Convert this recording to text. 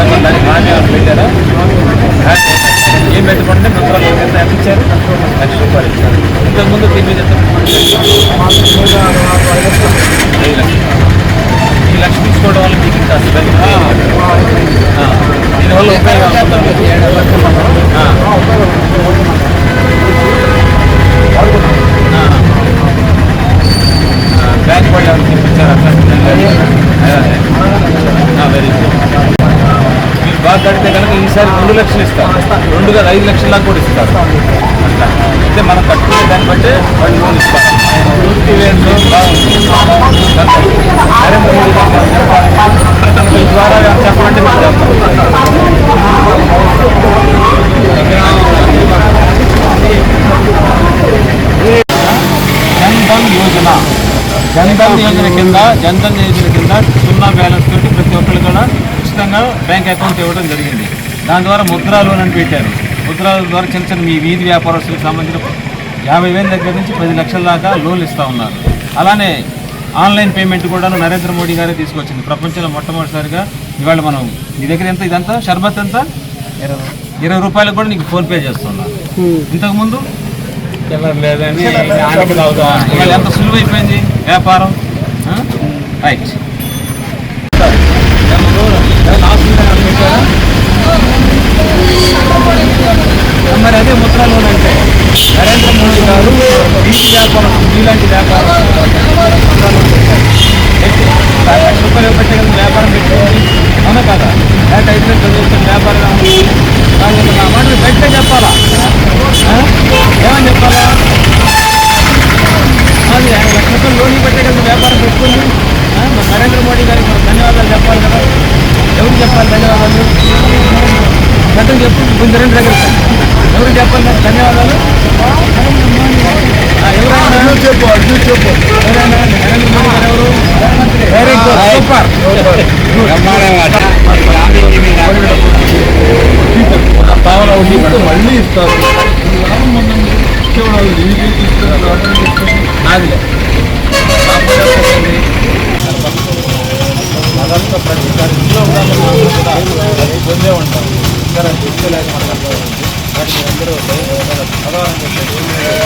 ఏమైనా పెట్టారా ఏం పెట్టుకుంటే ముద్రాలు ఎంత ఇచ్చారు లక్ష రూపాయలు ఇచ్చారు ఇంతకుముందు దీని మీద ఈ లక్ష తీసుకోవడం వల్ల మీకు అసలు దీనివల్ల ఉపయోగం కనుక ఈసారి రెండు లక్షలు ఇస్తారు. రెండు కాదు ఐదు లక్షల దాకా కూడా ఇస్తారు. అట్లా. అయితే మనం కట్టుకునే దాన్ని బట్టి వాళ్ళు లోన్ ఇస్తారు. పూర్తి నరేంద్ర మోడీ ద్వారా చెప్పమంటే మనం చెప్తాం జన్ధన్ యోజన. జన్ధన్ యోజన కింద జన్ధన్ యోజన కింద ఉచితంగా బ్యాంక్ అకౌంట్ ఇవ్వడం జరిగింది. దాని ద్వారా ముద్రా లోన్ అని పెట్టారు. ముద్రా లోన్ ద్వారా చిన్న చిన్న మీ వీధి వ్యాపారస్తులకు సంబంధించిన యాభై వేల దగ్గర నుంచి పది లక్షల దాకా లోన్లు ఇస్తూ ఉన్నారు. అలానే ఆన్లైన్ పేమెంట్ కూడా నరేంద్ర మోడీ గారే తీసుకొచ్చింది. ప్రపంచంలో మొట్టమొదటిసారిగా ఇవాళ మనం మీ దగ్గర ఎంత? ఇదంతా? షర్బత్ ఎంత? ఇరవై రూపాయలకు కూడా నీకు ఫోన్పే చేస్తున్నారు ఇంతకుముందు ఎంత సులువైపోయింది వ్యాపారం? రైట్. అదే ముద్ర లోన్ అంటే నరేంద్ర మోడీ గారు వీటి వ్యాపారం ఇలాంటి వ్యాపారం లక్ష రూపాయలు పెట్టగలిగిన వ్యాపారం పెట్టుకోవాలి అవునా కదా? లేకపోతే ఐదు వేలు చదువుతున్న వ్యాపారం ఏముంది? నా మాట గట్టిగా చెప్పాలా? ఏమని చెప్పాలా? అది యాభై లక్షల రూపాయలు లోన్ పెట్టగలిగిన వ్యాపారం పెట్టుకుంది ఆ, నరేంద్ర మోడీ గారికి మనం ధన్యవాదాలు చెప్పాలి కదా? ఎవరికి చెప్పాలి ధన్యవాదాలు? గతం చెప్పు కొంచెం రెండు దగ్గర ఎవరికి చెప్పాలి మరి ధన్యవాదాలు ఎవరైనా చెప్పు అర్జు చెప్పు. ఎవరైనా నరేంద్ర మోడీ గారు ఎవరు? వెరీ గుడ్ సూపర్ వడ్డీ మళ్ళీ ఇస్తారు నాదిలే అదంతా ప్రతి ఉండాలి కూడా అది పొందే ఉంటాం సరే తీసుకోలేక మనకు అర్థం అవుతుంది వాటిని అందరూ చదవాలని